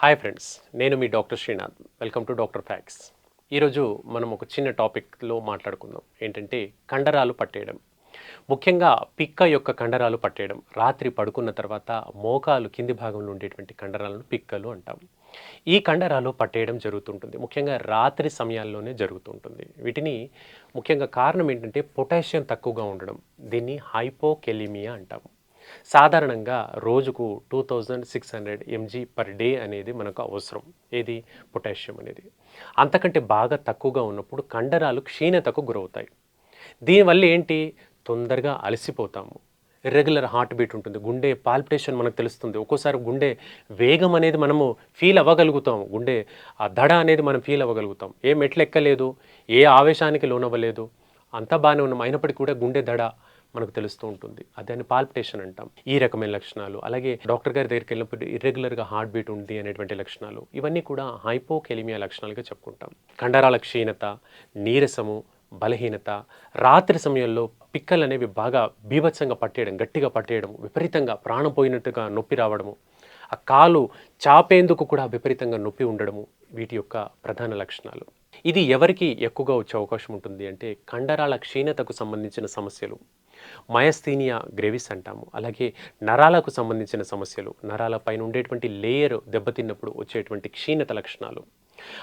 Hi friends నేను మీ doctor Srinath. Welcome to doctor facts ఈరోజు మనం ఒక చిన్న టాపిక్లో మాట్లాడుకుందాం. ఏంటంటే కండరాలు పట్టేయడం. ముఖ్యంగా పిక్క యొక్క కండరాలు పట్టేయడం. రాత్రి పడుకున్న తర్వాత మోకాలు కింది భాగంలో ఉండేటువంటి కండరాలను పిక్కలు అంటాం. ఈ కండరాలు పట్టేయడం జరుగుతుంటుంది. ముఖ్యంగా రాత్రి సమయాల్లోనే జరుగుతుంటుంది. వీటిని ముఖ్యంగా కారణం ఏంటంటే పొటాషియం తక్కువగా ఉండడం. దీన్ని హైపోకెలిమియా అంటాము సాధారణంగా రోజుకు two thousand six hundred mg per day అనేది మనకు అవసరం. ఏది? పొటాషియం అనేది. అంతకంటే బాగా తక్కువగా ఉన్నప్పుడు కండరాలు క్షీణతకు గురవుతాయి. దీనివల్ల ఏంటి? తొందరగా అలసిపోతాము. రెగ్యులర్ హార్ట్ బీట్ ఉంటుంది. గుండె పాల్పిటేషన్ మనకు తెలుస్తుంది. ఒక్కోసారి గుండె వేగం అనేది మనము ఫీల్ అవ్వగలుగుతాం గుండె ఆ దడ అనేది మనం ఫీల్ అవ్వగలుగుతాం. ఏ మెట్లు ఎక్కలేదు ఏ ఆవేశానికి లోనవ్వలేదు? అంతా బాగానే ఉన్నాం. అయినప్పటికీ కూడా గుండె దడ మనకు తెలుస్తూ ఉంటుంది. దాన్ని పాల్పిటేషన్ అంటాం. ఈ రకమైన లక్షణాలు అలాగే డాక్టర్ గారి దగ్గరికి వెళ్ళినప్పుడు ఇర్రెగ్యులర్గా హార్ట్ బీట్ ఉంది అనేటువంటి లక్షణాలు ఇవన్నీ కూడా హైపోకెలిమియా లక్షణాలుగా చెప్పుకుంటాం. కండరాల క్షీణత నీరసము బలహీనత రాత్రి సమయంలో పిక్కలు అనేవి బాగా బీభత్సంగా పట్టేయడం గట్టిగా పట్టేయడం విపరీతంగా ప్రాణం పోయినట్టుగా నొప్పి రావడము ఆ కాలు చాపేందుకు కూడా విపరీతంగా నొప్పి ఉండడము వీటి యొక్క ప్రధాన లక్షణాలు. ఇది ఎవరికి ఎక్కువగా వచ్చే అవకాశం ఉంటుంది అంటే కండరాల క్షీణతకు సంబంధించిన సమస్యలు. మయస్థీనియా గ్రేవిస్ అంటాము. అలాగే నరాలకు సంబంధించిన సమస్యలు నరాల పైన ఉండేటువంటి లేయర్ దెబ్బతిన్నప్పుడు వచ్చేటువంటి క్షీణత లక్షణాలు.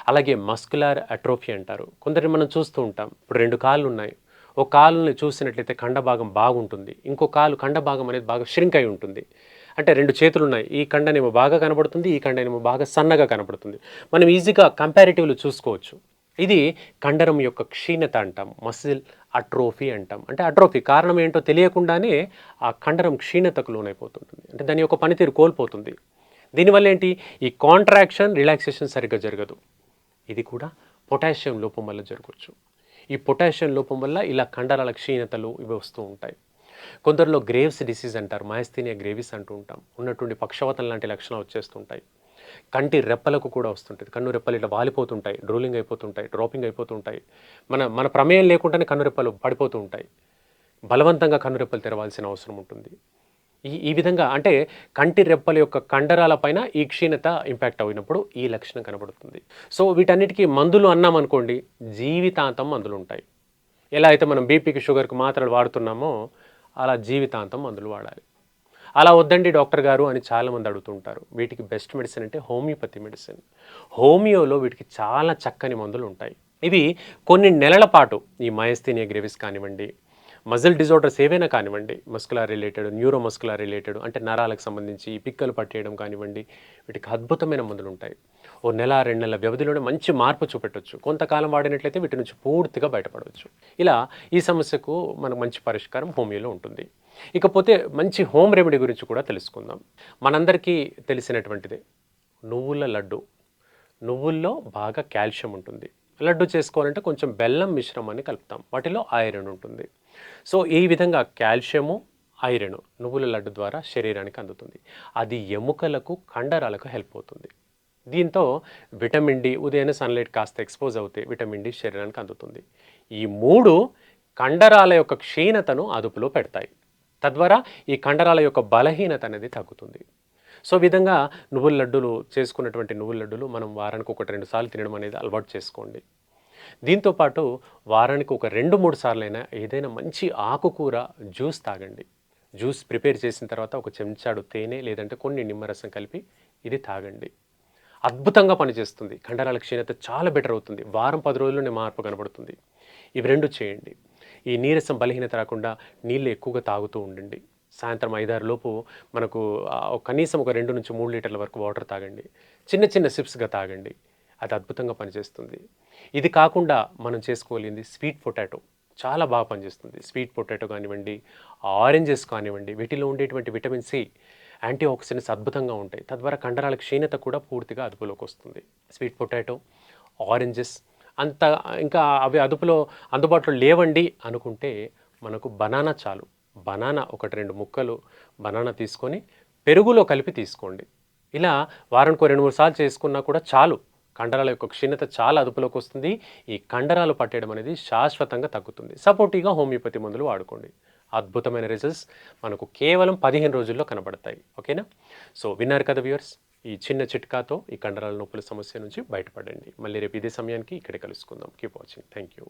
అలాగే మస్కులార్ అట్రోఫీ అంటారు. కొందరిని మనం చూస్తూ ఉంటాం. ఇప్పుడు రెండు కాళ్ళు ఉన్నాయి. ఒక కాలుని చూసినట్లయితే కండ భాగం బాగుంటుంది. ఇంకో కాలు కండభాగం అనేది బాగా ష్రింక్ అయి ఉంటుంది. అంటే రెండు చేతులు ఉన్నాయి. ఈ కండనేమో బాగా కనబడుతుంది ఈ కండనేమో బాగా సన్నగా కనబడుతుంది. మనం ఈజీగా కంపారిటివ్లు చూసుకోవచ్చు. ఇది కండరం యొక్క క్షీణత అంటాం మసిల్ అట్రోఫీ అంటాం. అంటే అట్రోఫీ కారణం ఏంటో తెలియకుండానే ఆ కండరం క్షీణతకు లోనైపోతుంటుంది. అంటే దాని యొక్క పనితీరు కోల్పోతుంది. దీనివల్ల ఏంటి? ఈ కాంట్రాక్షన్ రిలాక్సేషన్ సరిగ్గా జరగదు. ఇది కూడా పొటాషియం లోపం వల్ల జరగవచ్చు. ఈ పొటాషియం లోపం వల్ల ఇలా కండరాల క్షీణతలు ఇవి వస్తూ ఉంటాయి. కొందరిలో గ్రేవ్స్ డిసీజ్ అంటారు మాయస్థీనియా గ్రేవిస్ అంటూ ఉంటాం. ఉన్నటువంటి పక్షవాతం లాంటి లక్షణాలు వచ్చేస్తుంటాయి. కంటి రెప్పలకు కూడా వస్తుంటుంది. కన్ను రెప్పలు ఇట్లా వాలిపోతుంటాయి. డ్రోలింగ్ అయిపోతుంటాయి. డ్రాపింగ్ అయిపోతుంటాయి. మన మన ప్రమేయం లేకుండానే కన్ను రెప్పలు పడిపోతూ ఉంటాయి. బలవంతంగా కన్ను రెప్పలు తెరవాల్సిన అవసరం ఉంటుంది. ఈ ఈ విధంగా అంటే కంటి రెప్పల యొక్క కండరాలపైన ఈ క్షీణత ఇంపాక్ట్ అయినప్పుడు ఈ లక్షణం కనబడుతుంది. సో వీటన్నిటికీ మందులు అన్నామనుకోండి జీవితాంతం మందులు ఉంటాయి. ఎలా అయితే మనం బీపీకి షుగర్కి మాత్రలు వాడుతున్నామో అలా జీవితాంతం మందులు వాడాలి. అలా వద్దండి డాక్టర్ గారు అని చాలామంది అడుగుతుంటారు. వీటికి బెస్ట్ మెడిసిన్ అంటే హోమియోపతి మెడిసిన్. హోమియోలో వీటికి చాలా చక్కని మందులు ఉంటాయి. ఇవి కొన్ని నెలల పాటు ఈ మయస్థీనియా గ్రేవిస్ కానివ్వండి మజిల్ డిజార్డర్స్ ఏవైనా కానివ్వండి muscular related neuro muscular related అంటే నరాలకు సంబంధించి పిక్కలు పట్టేయడం కానివ్వండి వీటికి అద్భుతమైన మందులు ఉంటాయి. ఓ నెల రెండు నెలల వ్యవధిలోనే మంచి మార్పు చూపెట్టవచ్చు కొంతకాలం వాడినట్లయితే వీటి నుంచి పూర్తిగా బయటపడవచ్చు. ఇలా ఈ సమస్యకు మనకు మంచి పరిష్కారం హోమియోలో ఉంటుంది. ఇకపోతే మంచి హోమ్ రెమెడీ గురించి కూడా తెలుసుకుందాం. మనందరికీ తెలిసినటువంటిదే నువ్వుల లడ్డు. నువ్వుల్లో బాగా కాల్షియం ఉంటుంది. లడ్డు చేసుకోవాలంటే కొంచెం బెల్లం మిశ్రమాన్ని కలుపుతాం. వాటిలో ఐరన్ ఉంటుంది. సో ఈ విధంగా కాల్షియము ఐరన్ నువ్వుల లడ్డు ద్వారా శరీరానికి అందుతుంది. అది ఎముకలకు కండరాలకు హెల్ప్ అవుతుంది. దీంతో విటమిన్ డి ఉదయం సన్లైట్ కాస్త ఎక్స్పోజ్ అవుతే విటమిన్ డి శరీరానికి అందుతుంది. ఈ మూడు కండరాల యొక్క క్షీణతను అదుపులో పెడతాయి. తద్వారా ఈ కండరాల యొక్క బలహీనత అనేది తగ్గుతుంది. సో విధంగా నువ్వుల లడ్డులు చేసుకున్నటువంటి నువ్వుల లడ్డులు మనం వారానికి ఒకటి రెండు సార్లు తినడం అనేది అలవాటు చేసుకోండి. దీంతోపాటు వారానికి ఒక రెండు మూడు సార్లైనా ఏదైనా మంచి ఆకుకూర జ్యూస్ తాగండి. జ్యూస్ ప్రిపేర్ చేసిన తర్వాత ఒక చెంచాడు తేనె లేదంటే కొన్ని నిమ్మరసం కలిపి ఇది తాగండి. అద్భుతంగా పనిచేస్తుంది. కండరాల క్షీణత చాలా బెటర్ అవుతుంది. వారం పది రోజుల్లోనే మార్పు కనబడుతుంది. ఇవి రెండు చేయండి. ఈ నీరసం బలహీనత రాకుండా నీళ్ళు ఎక్కువగా తాగుతూ ఉండండి. సాయంత్రం ఐదారు లోపు మనకు కనీసం ఒక రెండు నుంచి మూడు లీటర్ల వరకు వాటర్ తాగండి. చిన్న చిన్న సిప్స్గా తాగండి. అది అద్భుతంగా పనిచేస్తుంది. ఇది కాకుండా మనం చేసుకోగలిగింది స్వీట్ పొటాటో. చాలా బాగా పనిచేస్తుంది. స్వీట్ పొటాటో కానివ్వండి ఆరెంజెస్ కానివ్వండి వీటిలో ఉండేటువంటి విటమిన్ సి యాంటీ ఆక్సిడెంట్స్ అద్భుతంగా ఉంటాయి. తద్వారా కండరాల క్షీణత కూడా పూర్తిగా అదుపులోకి వస్తుంది. స్వీట్ పొటాటో ఆరెంజెస్ అంత ఇంకా అవి అదుపులో అందుబాటులో లేవండి అనుకుంటే మనకు బనానా చాలు. బనానా ఒకటి రెండు ముక్కలు బనానా తీసుకొని పెరుగులో కలిపి తీసుకోండి. ఇలా వారానికి రెండు మూడు సార్లు చేసుకున్నా కూడా చాలు. కండరాల యొక్క క్షీణత చాలా అదుపులోకి వస్తుంది. ఈ కండరాలు పట్టేయడం అనేది శాశ్వతంగా తగ్గుతుంది. సపోర్టివ్గా హోమియోపతి మందులు వాడుకోండి. అద్భుతమైన రిజల్ట్స్ మనకు కేవలం పదిహేను రోజుల్లో కనబడతాయి. ఓకేనా? సో విన్నారు కదా వ్యూవర్స్? ఈ చిన్న చిట్కాతో ఈ కండరాల నొప్పుల సమస్య నుంచి బయటపడండి. మళ్ళీ రేపు ఇదే సమయానికి ఇక్కడే కలుసుకుందాం. Keep watching thank you